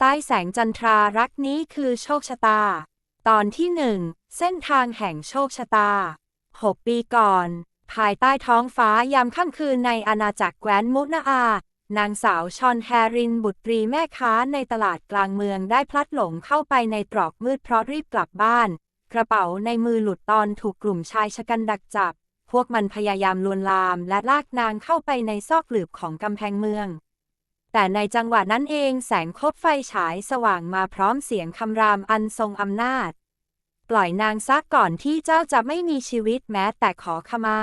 ใต้แสงจันทรารักนี้คือโชคชะตา ตอนที่หนึ่งเส้นทางแห่งโชคชะตาหกปีก่อน ภายใต้ท้องฟ้ายามค่ำคืนในอาณาจักรแคว้นมุนาอา นางสาวชอนแฮรินบุตรีแม่ค้าในตลาดกลางเมืองได้พลัดหลงเข้าไปในตรอกมืดเพราะรีบกลับบ้าน กระเป๋าในมือหลุดตอนถูกกลุ่มชายชะกันดักจับ พวกมันพยายามลวนลามและลากนางเข้าไปในซอกหลืบของกำแพงเมือง แต่ในจังหวะนั้นเองแสงคบไฟฉายสว่างมาพร้อมเสียงคำรามอันทรงอำนาจ ปล่อยนางซักก่อนที่เจ้าจะไม่มีชีวิตแม้แต่ขอขมา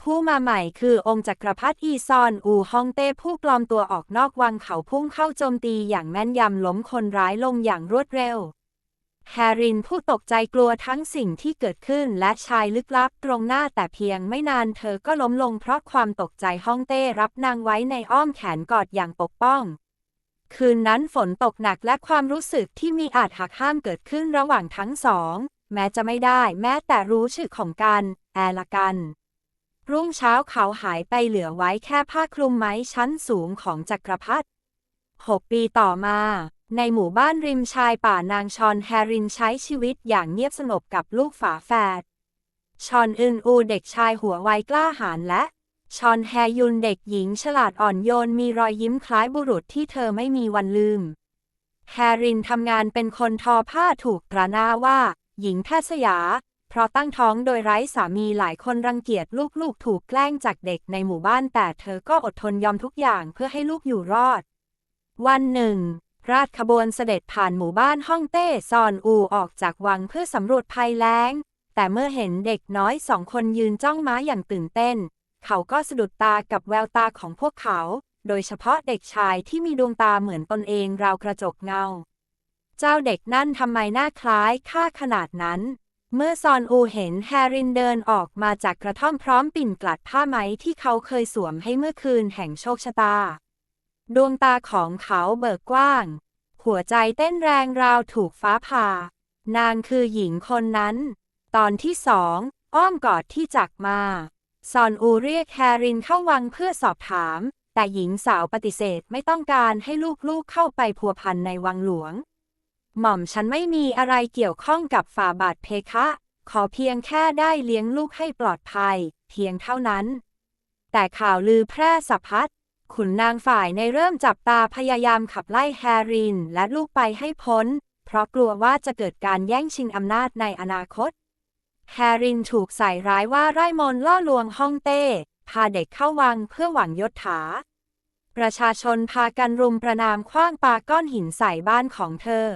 ผู้มาใหม่คือองค์จักรพรรดิอีซอน อูฮองเต้ผู้ปลอมตัวออกนอกวังเขาพุ่งเข้าโจมตีอย่างแม่นยำล้มคนร้ายลงอย่างรวดเร็ว แฮรินผู้ตกใจกลัวทั้งสิ่งที่เกิดขึ้นและชายลึกลับตรงหน้าแต่เพียงไม่นานเธอก็ล้มลงเพราะความตกใจฮ่องเต้รับนางไว้ในอ้อมแขนกอดอย่างปกป้อง คืนนั้นฝนตกหนักและความรู้สึกที่มีอาจหักห้ามเกิดขึ้นระหว่างทั้งสอง แม้จะไม่ได้แม้แต่รู้ชื่อของกัน แอละกัน รุ่งเช้าเขาหายไปเหลือไว้แค่ผ้าคลุมไม้ชั้นสูงของจักรพรรดิหกปีต่อมา ในหมู่บ้านริมชายป่านางชอนแฮรินใช้ชีวิตอย่างเงียบสงบกับลูกฝาแฝด ชอนอึนอูเด็กชายหัวไวกล้าหาญและ ชอนแฮยุนเด็กหญิงฉลาดอ่อนโยนมีรอยยิ้มคล้ายบุรุษที่เธอไม่มีวันลืม แฮรินทำงานเป็นคนทอผ้าถูกตราหน้าว่า หญิงแพทย์สยา เพราะตั้งท้องโดยไร้สามีหลายคนรังเกียจลูกๆ ถูกแกล้งจากเด็กในหมู่บ้านแต่เธอก็อดทนยอมทุกอย่างเพื่อให้ลูกอยู่รอด วันหนึ่ง ราชขบวนเสด็จผ่านหมู่บ้านฮ่องเต้ซอนอูออกจากวังเพื่อสำรวจภัยแล้ง แต่เมื่อเห็นเด็กน้อยสองคนยืนจ้องม้าอย่างตื่นเต้น เขาก็สะดุดตากับแววตาของพวกเขา โดยเฉพาะเด็กชายที่มีดวงตาเหมือนตนเองราวกระจกเงา เจ้าเด็กนั่นทำไมหน้าคล้ายข้าขนาดนั้น เมื่อซอนอูเห็นแฮรินเดินออกมาจากกระท่อมพร้อมปิ่นกลัดผ้าไหมที่เขาเคยสวมให้เมื่อคืนแห่งโชคชะตา ดวงตาของเขาเบิกกว้าง หัวใจเต้นแรงราวถูกฟ้าผ่า นางคือหญิงคนนั้น ตอนที่สองอ้อมกอดที่จักมา ซอนอูเรียกแฮรินเข้าวังเพื่อสอบถาม แต่หญิงสาวปฏิเสธไม่ต้องการให้ลูกๆเข้าไปพัวพันในวังหลวง หม่อมฉันไม่มีอะไรเกี่ยวข้องกับฝ่าบาทเพคะ ขอเพียงแค่ได้เลี้ยงลูกให้ปลอดภัย เพียงเท่านั้น แต่ข่าวลือแพร่สะพัด ขุนนางฝ่ายในเริ่มจับตาพยายามขับไล่แฮรินและลูกไปให้พ้น เพราะกลัวว่าจะเกิดการแย่งชิงอำนาจในอนาคต แฮรินถูกใส่ร้ายว่าไร้มนล่อลวงฮ่องเต้ พาเด็กเข้าวังเพื่อหวังยศถา ประชาชนพากันรุมประนามคว้างปาก้อนหินใส่บ้านของเธอ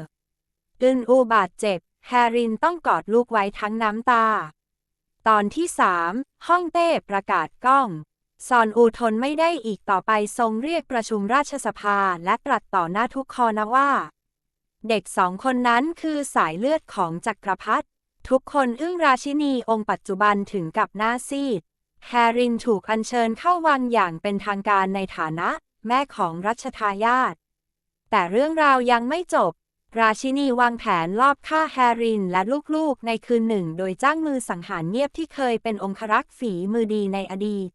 อึนอูบาดเจ็บ แฮรินต้องกอดลูกไว้ทั้งน้ำตา ตอนที่สามฮ่องเต้ประกาศก้อง ซอนอูทนไม่ได้อีกต่อไปทรงเรียกประชุมราชสภาและตรัสต่อหน้าทุกคอนะว่า เด็กสองคนนั้นคือสายเลือดของจักรพรรดิทุกคนอึ้งราชินีองค์ปัจจุบันถึงกับหน้าซีด แฮรินถูกอัญเชิญเข้าวังอย่างเป็นทางการในฐานะ แม่ของรัชทายาทแต่เรื่องราวยังไม่จบ ราชินีวางแผนลอบฆ่าแฮรินและลูกๆในคืนหนึ่ง โดยจ้างมือสังหารเงียบที่เคยเป็นองครักษ์ฝีมือดีในอดีต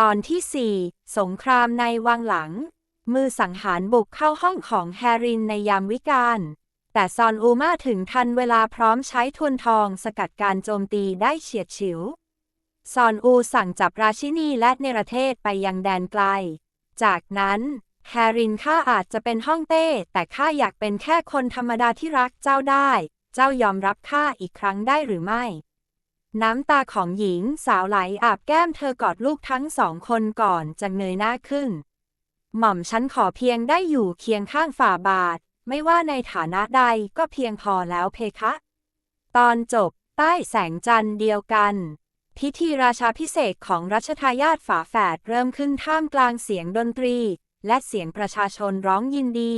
ตอนที่ 4 สงครามในวังหลัง มือสังหารบุกเข้าห้องของแฮรินในยามวิกาลแต่ซอนอูมาถึงทันเวลาพร้อมใช้ทวนทองสกัดการโจมตีได้เฉียดฉิว ซอนอูสั่งจับราชินีและเนรเทศไปยังแดนไกล จากนั้น แฮรินข้าอาจจะเป็นห้องเต้ แต่ข้าอยากเป็นแค่คนธรรมดาที่รักเจ้าได้ เจ้ายอมรับข้าอีกครั้งได้หรือไม่ น้ำตาของหญิงสาวไหลอาบแก้มเธอกอดลูกทั้งสองคนก่อนจะเงยหน้าขึ้น หม่อมฉันขอเพียงได้อยู่เคียงข้างฝ่าบาท ไม่ว่าในฐานะใดก็เพียงพอแล้วเพคะ ตอนจบใต้แสงจันทร์เดียวกัน พิธีราชาพิเศษของรัชทายาทฝาแฝดเริ่มขึ้นท่ามกลางเสียงดนตรี และเสียงประชาชนร้องยินดี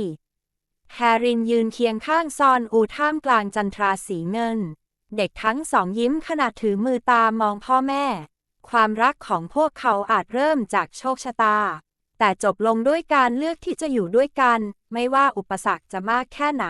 แฮรินยืนเคียงข้างซอนอูท่ามกลางจันทราสีเงิน เด็กทั้งสองยิ้มขณะถือมือตามองพ่อแม่ ความรักของพวกเขาอาจเริ่มจากโชคชะตา แต่จบลงด้วยการเลือกที่จะอยู่ด้วยกัน ไม่ว่าอุปสรรคจะมากแค่ไหน